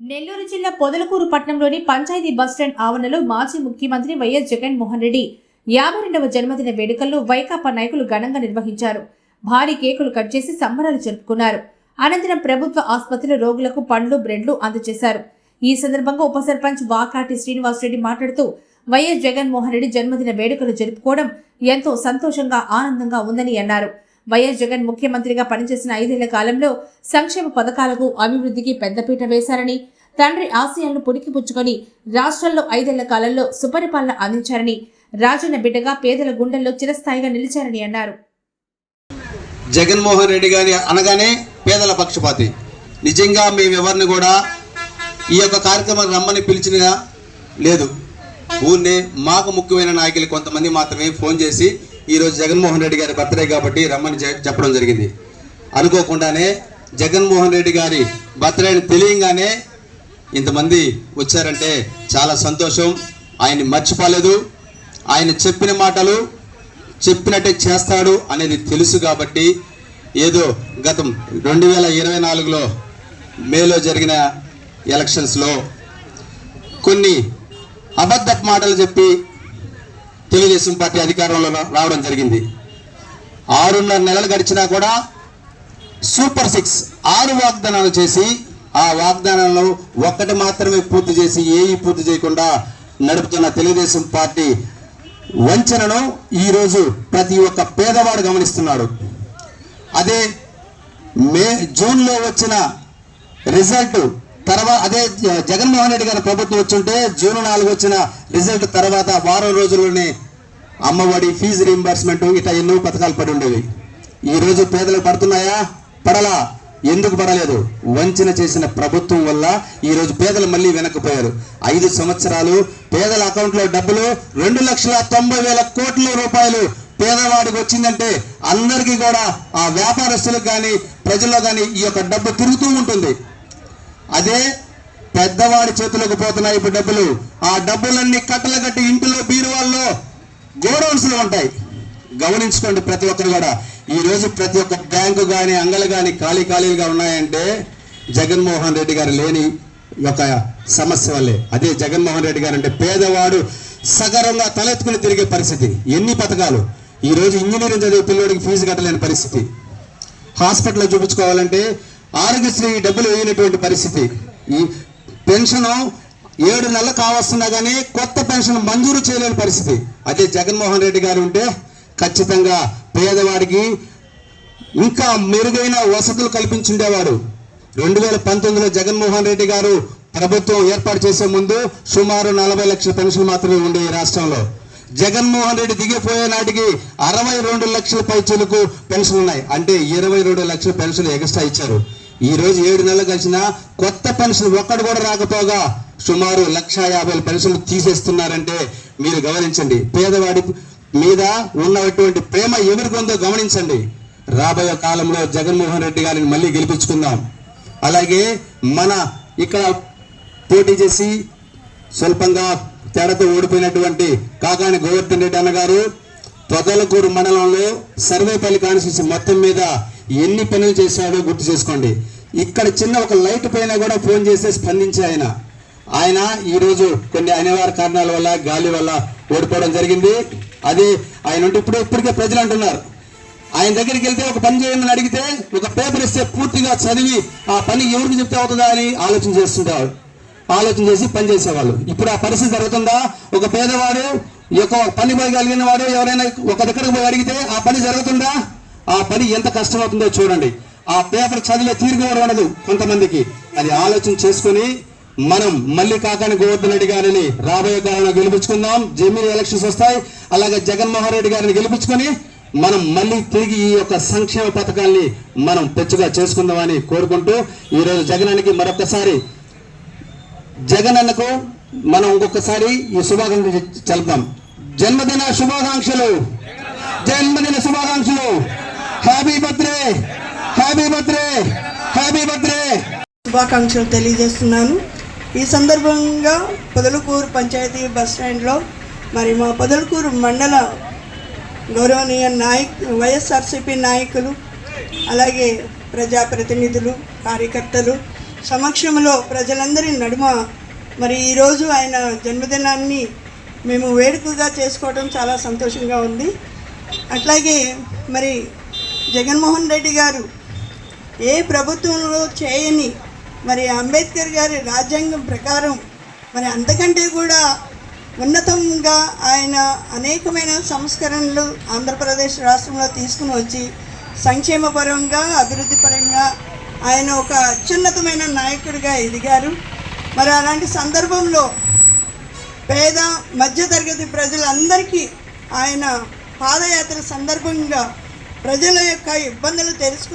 నెల్లూరు జిల్లా పొదలకూరు పట్టణంలోని పంచాయతీ బస్టాండ్ ఆవరణలో మాజీ ముఖ్యమంత్రి వైఎస్ జగన్మోహన్ రెడ్డి యాభై రెండవ జన్మదిన వేడుకల్లో వైకాపా నాయకులు ఘనంగా నిర్వహించారు. భారీ కేకులు కట్ చేసి సంబరాలు జరుపుకున్నారు. అనంతరం ప్రభుత్వ ఆసుపత్రిలో రోగులకు పండ్లు బ్రెడ్లు అందజేశారు. ఈ సందర్భంగా ఉప సర్పంచ్ వాకాటి శ్రీనివాసరెడ్డి మాట్లాడుతూ వైఎస్ జగన్మోహన్ రెడ్డి జన్మదిన వేడుకలు జరుపుకోవడం ఎంతో సంతోషంగా ఆనందంగా ఉందని అన్నారు. వైఎస్ జగన్ ముఖ్యమంత్రిగా పనిచేసిన ఐదేళ్ళ కాలంలో సంక్షేమ పథకాలకు అభివృద్ధికి పెద్దపీట వేశారని తండ్రి ఆశయాలను పుణికిపుచ్చుకొని రాష్ట్రంలో ఐదేళ్ళ కాలంలో సుపరిపాలన అందించారని రాజన్న బిడ్డగా పేదల గుండెల్లో చిరస్థాయిగా నిలిచారని అన్నారు. జగన్మోహన్ రెడ్డి గారి అనగానే పేదల పక్షపాతి. నిజంగా మేము ఎవరిని కూడా ఈ యొక్క కార్యక్రమం రమ్మని పిలిచిన లేదు. ఊరినే మాకు ముఖ్యమైన నాయకులు కొంతమంది మాత్రమే ఫోన్ చేసి ఈరోజు జగన్మోహన్ రెడ్డి గారి బర్త్డే కాబట్టి రమ్మని చె- చెప్పడం జరిగింది. అనుకోకుండానే జగన్మోహన్ రెడ్డి గారి బర్త్డే అని ఇంతమంది వచ్చారంటే చాలా సంతోషం. ఆయన్ని మర్చిపోలేదు. ఆయన చెప్పిన మాటలు చెప్పినట్టే చేస్తాడు అనేది తెలుసు కాబట్టి ఏదో గతం రెండు వేల ఇరవై నాలుగులో మేలో జరిగిన ఎలక్షన్స్లో కొన్ని అబద్ధ మాటలు చెప్పి తెలుగుదేశం పార్టీ అధికారంలో రావడం జరిగింది. ఆరున్నర నెలలు గడిచినా కూడా సూపర్ సిక్స్ ఆరు వాగ్దానాలు చేసి ఆ వాగ్దానాలను ఒక్కటి మాత్రమే పూర్తి చేసి ఏవి పూర్తి చేయకుండా నడుపుతున్న తెలుగుదేశం పార్టీ వంచనను ఈరోజు ప్రతి ఒక్క పేదవాడు గమనిస్తున్నాడు. అదే మే జూన్లో వచ్చిన రిజల్ట్ తర్వాత అదే జగన్మోహన్ రెడ్డి గారి ప్రభుత్వం వచ్చుంటే జూన్ నాలుగు వచ్చిన రిజల్ట్ తర్వాత వారం రోజుల్లోనే అమ్మఒడి ఫీజు రీంబర్స్మెంట్ ఇట్లా ఎన్నో పథకాలు పడి ఉండేవి. ఈ రోజు పడుతున్నాయా? పడలా. ఎందుకు పడలేదు? వంచన చేసిన ప్రభుత్వం వల్ల ఈ రోజు పేదలు మళ్ళీ వెనక్కిపోయారు. ఐదు సంవత్సరాలు పేదల అకౌంట్లో డబ్బులు రెండు లక్షల తొంభై వేల కోట్ల రూపాయలు పేదవాడికి వచ్చిందంటే అందరికీ కూడా ఆ వ్యాపారస్తులకు కానీ ప్రజల్లో కానీ ఈ యొక్క డబ్బు తిరుగుతూ ఉంటుంది. అదే పెద్దవాడి చేతులకు పోతున్నాయి ఇప్పుడు డబ్బులు. ఆ డబ్బులన్నీ కట్టలు కట్టి ఇంటిలో బీరువాల్లో గోడౌన్స్లో ఉంటాయి. గమనించుకోండి ప్రతి ఒక్కరు కూడా. ఈరోజు ప్రతి ఒక్క బ్యాంకు కానీ అంగలు కానీ ఖాళీ ఖాళీలుగా ఉన్నాయంటే జగన్మోహన్ రెడ్డి గారు లేని ఒక సమస్య వల్లే. అదే జగన్మోహన్ రెడ్డి గారు అంటే పేదవాడు సగరంగా తలెత్తుకుని తిరిగే పరిస్థితి. ఎన్ని పథకాలు? ఈరోజు ఇంజనీరింగ్ చదివే పిల్లోడికి ఫీజు కట్టలేని పరిస్థితి. హాస్పిటల్లో చూపించుకోవాలంటే ఆరోగ్యశ్రీ డబ్బులు వేయనటువంటి పరిస్థితి. ఈ పెన్షన్ ఏడు నెలలు కావస్తున్నా కానీ కొత్త పెన్షన్ మంజూరు చేయలేని పరిస్థితి. అదే జగన్మోహన్ రెడ్డి గారు ఉంటే ఖచ్చితంగా పేదవాడికి ఇంకా మెరుగైన వసతులు కల్పించుండేవాడు. రెండు వేల పంతొమ్మిదిలో జగన్మోహన్ రెడ్డి గారు ప్రభుత్వం ఏర్పాటు చేసే ముందు సుమారు నలభై లక్షల పెన్షన్ మాత్రమే ఉండే ఈ రాష్ట్రంలో. జగన్మోహన్ రెడ్డి దిగిపోయే నాటికి అరవై రెండు లక్షల పైచీలకు పెన్షన్ ఉన్నాయి. అంటే ఇరవై రెండు లక్షల పెన్షన్ ఎక్స్ట్రా ఇచ్చారు. ఈ రోజు ఏడు నెలలు కలిసిన కొత్త పెన్షన్ ఒక్కడు కూడా రాకపోగా సుమారు లక్ష యాభై పెన్షన్లు తీసేస్తున్నారంటే మీరు గమనించండి. పేదవాడి మీద ఉన్నటువంటి ప్రేమ ఎవరికి ఉందో గమనించండి. రాబోయే కాలంలో జగన్మోహన్ రెడ్డి గారిని మళ్ళీ గెలిపించుకుందాం. అలాగే మన ఇక్కడ పోటీ చేసి స్వల్పంగా తేడాతో ఓడిపోయినటువంటి కాకాని గోవర్ధన్ రెడ్డి అన్నగారు పొదలకూరు మండలంలో సర్వేపల్లి కాన్స్టిట్యూన్సీ మొత్తం మీద ఎన్ని పనులు చేశాడో గుర్తు చేసుకోండి. ఇక్కడ చిన్న ఒక లైట్ పైన కూడా ఫోన్ చేస్తే స్పందించి ఆయన. ఆయన ఈరోజు కొన్ని అనివార్య కారణాల వల్ల గాలి వల్ల ఓడిపోవడం జరిగింది. అది ఆయన ఉంటే ఇప్పుడు ఇప్పటికే ప్రజలు అంటున్నారు. ఆయన దగ్గరికి వెళ్తే ఒక పని చేయండి అడిగితే ఒక పేపర్ ఇస్తే పూర్తిగా చదివి ఆ పని ఎవరికి చెప్తే అవుతుందా అని ఆలోచన చేస్తుంటారు. ఆలోచన చేసి పని చేసేవాళ్ళు. ఇప్పుడు ఆ పరిస్థితి జరుగుతుందా? ఒక పేదవాడు యొక్క పని పోయగలిగిన వాడు ఎవరైనా ఒక దగ్గరకు పోయి అడిగితే ఆ పని జరుగుతుందా? ఆ పని ఎంత కష్టమవుతుందో చూడండి. ఆ పేపర్ చదివే తీరుగా అనదు ఉండదు? కొంతమందికి. అది ఆలోచన చేసుకుని మనం మళ్ళీ కాకాని గోవర్ధన్ రెడ్డి గారిని రాబోయే కాలంలో గెలిపించుకుందాం. జమీన్ ఎలక్షన్స్ వస్తాయి. అలాగే జగన్మోహన్ రెడ్డి గారిని గెలిపించుకొని మనం మళ్ళీ తిరిగి ఈ యొక్క సంక్షేమ పథకాల్ని మనం తెచ్చుగా చేసుకుందామని కోరుకుంటూ ఈరోజు జగనానికి మరొకసారి జగనన్నకు మనం ఇంకొకసారి ఈ శుభాకాంక్షలు చెల్పుదాం. జన్మదిన శుభాకాంక్షలు. జన్మదిన శుభాకాంక్షలు. Happy birthday happy birthday happy birthday శుభాకాంక్షలు తెలియజేస్తున్నాను. ఈ సందర్భంగా పొదలకూరు పంచాయతీ బస్ స్టాండ్లో మరి మా పొదలకూరు మండల గౌరవనీయ నాయక్ వైఎస్ఆర్సీపీ నాయకులు అలాగే ప్రజాప్రతినిధులు కార్యకర్తలు సమక్షంలో ప్రజలందరి నడుమ. మరి ఈరోజు ఆయన జన్మదినాన్ని మేము వేడుకగా చేసుకోవడం చాలా సంతోషంగా ఉంది. అట్లాగే మరి జగన్మోహన్ రెడ్డి గారు ఏ ప్రభుత్వంలో చేయని మరి అంబేద్కర్ గారి రాజ్యాంగం ప్రకారం మరి అంతకంటే కూడా ఉన్నతంగా ఆయన అనేకమైన సంస్కరణలు ఆంధ్రప్రదేశ్ రాష్ట్రంలో తీసుకుని వచ్చి సంక్షేమ పరంగా అభివృద్ధి పరంగా ఆయన ఒక అత్యున్నతమైన నాయకుడిగా ఎదిగారు. మరి అలాంటి సందర్భంలో పేద మధ్యతరగతి ప్రజలందరికీ ఆయన పాదయాత్ర సందర్భంగా ప్రజల యొక్క ఇబ్బందులు తెలుసుకుని